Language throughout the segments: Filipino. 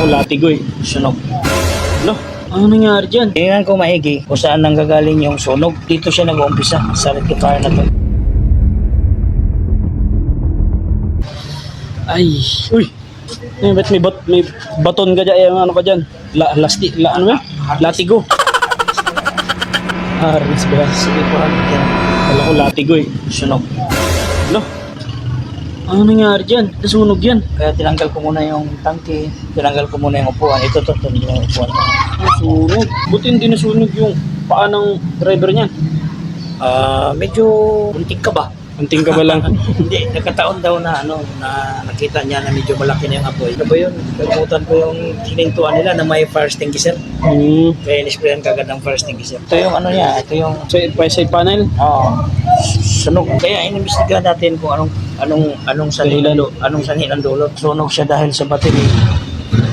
ko latigo eh. Sunog. Lo, ano nangyari dyan? Tingnan ko maigi kung saan nanggagaling yung sunog. Dito siya nag-uumpisa sa rectifier na to. Ay, uy. Eh, ba't may, bat, may baton ka dyan? Eh, ano ka dyan? La, lasti, la, ano ba? Latigo. Harness ba? Sige po. Kala ko latigo eh. Sunog. Lo, ano nangyari dyan? Nasunog yan. Kaya tinanggal ko muna yung tangke. Tinanggal ko muna yung upuan. Ito, to, to, yung upuan. Nasunog. Buti hindi nasunog yung paa ng driver niyan. Ah, medyo muntik ka ba? Anting ka ba lang? Hindi, nagkataon daw na ano, na nakita niya na medyo malaki na yung apoy. Ano ba yun? Kalimutan ko yung hinintuan nila na may fire extinguisher. hmm. Kaya nisprayan kagad ng fire extinguisher. Ito yung ano niya, ito yung Sa side panel? Oo. sunog. Kaya inimbestigahan natin kung anong anong anong sanhi Dahilan. ng dulo, anong sanhi ng dulo. Sunog siya dahil sa battery.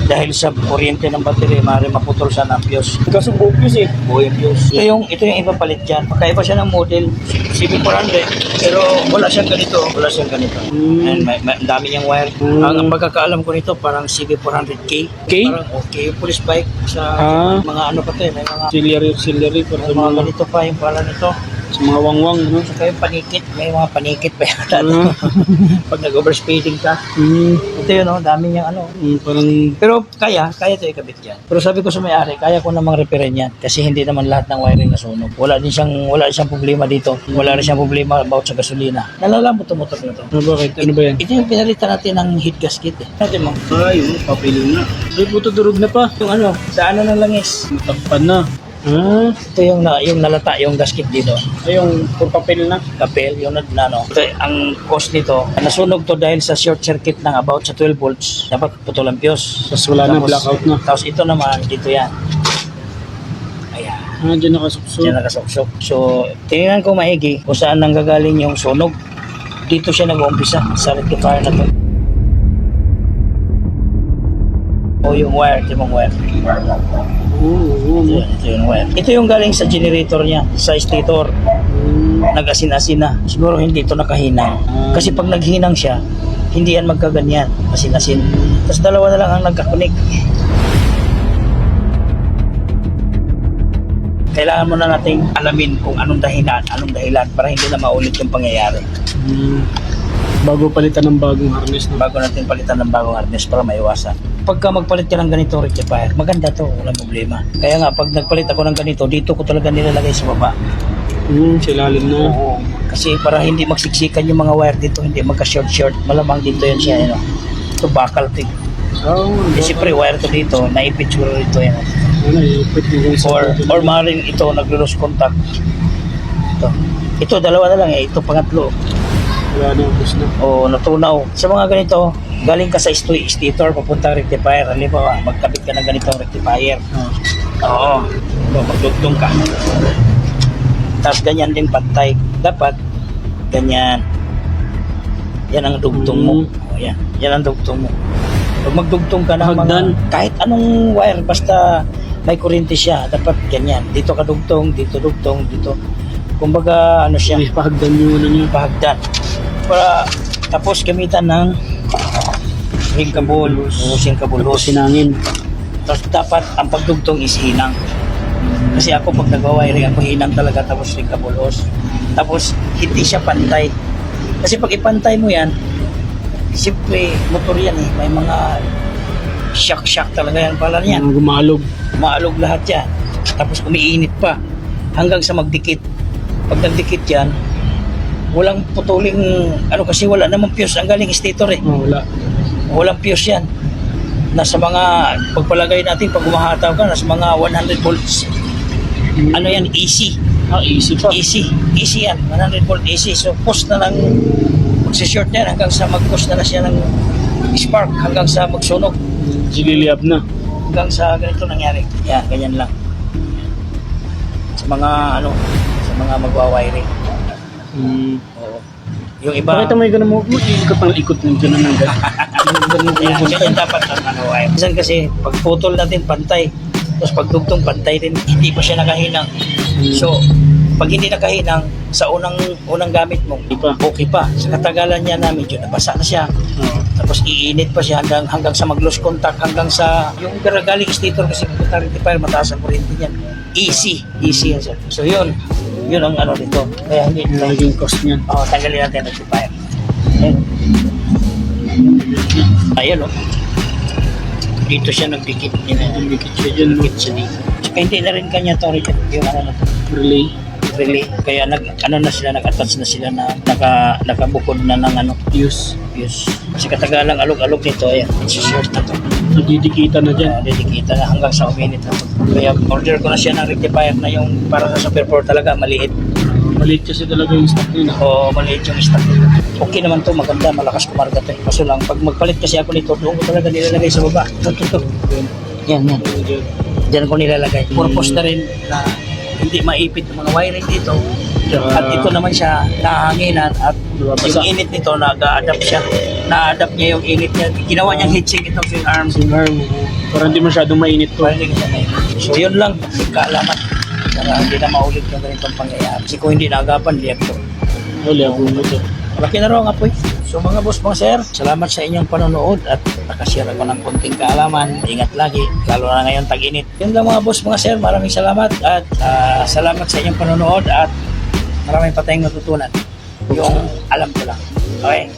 Dahil sa kuryente ng battery, maaari maputol siya ng fuse. Kaso obvious eh. Buo yung fuse. Ito yung, ito yung iba palit dyan. Magkaiba siya ng model, CB400, pero wala siyang ganito. Wala siyang ganito. Hmm. And may, may, ang dami niyang wire. Hmm. Ang, ang pagkakaalam ko nito, parang CB400K. K? Parang okay, yung police bike sa Ah. mga ano pa to eh, may mga, Auxiliary, auxiliary. May sa mga, ganito pa yung pala nito. Sa mga wangwang. No? Saka yung panikit, may mga panikit pa yata. Ah. Pag nag-overspeeding ka. Hmm. Ito yun, oh, dami niyang ano. Hmm, parang Pero kaya, kaya ito ikabit yan. Pero sabi ko sa may-ari, kaya ko namang repairin yan. Kasi hindi naman lahat ng wiring nasunog. Wala din siyang, wala din siyang problema dito. Wala rin siyang problema about sa gasolina. Nalalaman motor na to. ano bakit? Ano ba yan? Ito yung pinalitan natin ng heat gasket eh. Natin mo. Ay, yung papilo na. Ay, puto durog na pa. Yung ano, sa ano ng langis. Takpan na. Ah, Ito yung, na, yung nalata, yung gasket dito. ay yung puro papel na. Kapel, yung na, na ano. Ito, ang cause nito, nasunog to dahil sa short circuit ng about sa 12 volts. Dapat putol ang fuse. Tapos wala na, Tapos- blackout na. Tapos ito naman, dito yan. Ayan. Ah, dyan nakasukso. Diyan nakasuksok. So, tingnan ko maigi kung saan nanggagaling yung sunog. Dito siya nag-uumpisa sa rectifier na to. O yung wire, ito yung wire. Oo, oo. Ito, yun, ito yung wire. Ito yung galing sa generator niya, sa stator. Hmm. Nag-asin-asin na. Siguro hindi ito nakahinang. Kasi pag naghinang siya, hindi yan magkaganyan. Asin-asin. Tapos dalawa na lang ang nagkakunik. Kailangan mo na nating alamin kung anong dahilan, anong dahilan para hindi na maulit yung pangyayari. Hmm. Bago palitan ng bagong harness na. Bago natin palitan ng bagong harness para maiwasan. Pagka magpalit ka ng ganito rectifier, maganda to, walang problema. Kaya nga, pag nagpalit ako ng ganito, dito ko talaga nilalagay sa baba. Hmm, silalim na. Oo. Kasi para hindi magsiksikan yung mga wire dito, hindi magka-short-short, malamang dito yan siya. Ano. Ito bakal to. eh. Oh, Kasi siyempre wire to dito, naipit siguro dito yan. ano, ipit yung sa Or, or maaaring ito, naglo-lose contact. Ito. Ito, dalawa na lang eh. Ito, pangatlo. Wala na, ubus na. O natunaw. Sa mga ganito, galing ka sa st- stator, papunta rectifier. Halimbawa, magkabit ka ng ganitong rectifier. Ah. Oo. So, magdugtong ka. Tapos ganyan din pantay. Dapat, ganyan. Yan ang dugtong mo. Mm. O, yan. Yan ang dugtong mo. Pag magdugtong ka ng Hagdan. mga, kahit anong wire, basta may kuryente siya, dapat ganyan. Dito ka dugtong, dito dugtong, dito. Kumbaga, ano siya, May pahagdan yung ano niya. pahagdan. Para tapos gamitan ng ring kabul o sing kabulos. sinangin. Tapos dapat ang pagdugtong is hinang. Kasi ako pag nag-wiring ako hinang talaga tapos ring kabulos. Tapos hindi siya pantay. Kasi pag ipantay mo yan, siyempre motor yan eh. May mga shock-shock talaga yan pala niyan. Mga gumalog. Maalog lahat yan. Tapos umiinit pa hanggang sa magdikit. Pag nagdikit yan, walang putuling, ano kasi wala namang fuse. Ang galing stator eh. Oh, wala. Walang fuse yan. Nasa mga, pagpalagay natin, pag umahataw ka, nasa mga 100 volts. Ano yan, AC. Ah, easy pa. AC. AC yan, 100 volt AC. So, push na lang, magsishort yan hanggang sa mag-push na na siya ng spark hanggang sa magsunog. Gililiab na. hanggang sa ganito nangyari. Yan, ganyan lang. Sa mga ano, mga magwa-wiring. Hmm. Oo. Yung iba, Pakita mo yung ganun mo. Ikot ng ikot ng ganun ng ganun. Ganun yan, ganun. ganyan dapat ang ano, wire. Minsan kasi, pag putol natin, pantay. Tapos pag dugtong, pantay din. Hindi pa siya nakahinang. So, pag hindi nakahinang, sa unang unang gamit mo, pa. okay pa. Sa katagalan niya na, medyo nabasa na siya. Oo. Tapos iinit pa siya hanggang hanggang sa mag-lose contact hanggang sa yung galing stator kasi pupunta rectifier mataas ang kuryente niyan. Easy, easy yan sir. So yun, yun ang ano nito. Kaya hindi Yung nila naging cost niyan. Oh, tanggalin natin ang rectifier. Ayan. Ayan oh. Dito siya nagdikit. Yun, Yung dikit siya dyan? Dikit siya dito. Tsaka hindi na rin kanya to rin yung ano na to. Relay. Relay. Kaya nag, ano na sila, nag-attach na sila na naka, nakabukod na ng ano. Use. Yes. Kasi katagalang alog-alog nito, ayan. Short na to. Nadidikita na dyan. Dedikita na hanggang sa uminit na to. Kaya order ko na siya ng rectifier na yung para sa Super 4 talaga, maliit. Maliit kasi talaga yung stock nila. O maliit yung stock nito. Okay naman to, maganda, malakas kumarga to. Kaso lang, pag magpalit kasi ako nito, doon ko talaga nilalagay sa baba. Ito, ito, ito. Yan, yan. Diyan ko nilalagay. Purpose na rin na hindi maipit yung mga wiring dito. At ito naman siya nahanginan at yung init nito nag-adapt siya. Na-adapt niya yung init niya. Ginawa niyang heatsink itong swing arms. Sing arm. Para hindi masyadong mainit to. Para hindi ka sanay. So yun lang, kaalaman. Para hindi na maulit yung ganitong pangyayari. Kasi kung hindi naagapan, di ako. Wala ako mo to. Malaki na raw nga po eh. So mga boss, mga sir, salamat sa inyong panonood at nakashare ako ng konting kaalaman. Ingat lagi, lalo na ngayon tag-init. Yun lang mga boss, mga sir, maraming salamat at ah, salamat sa inyong panonood at maraming pa tayong natutunan. Yung alam ko lang. Okay?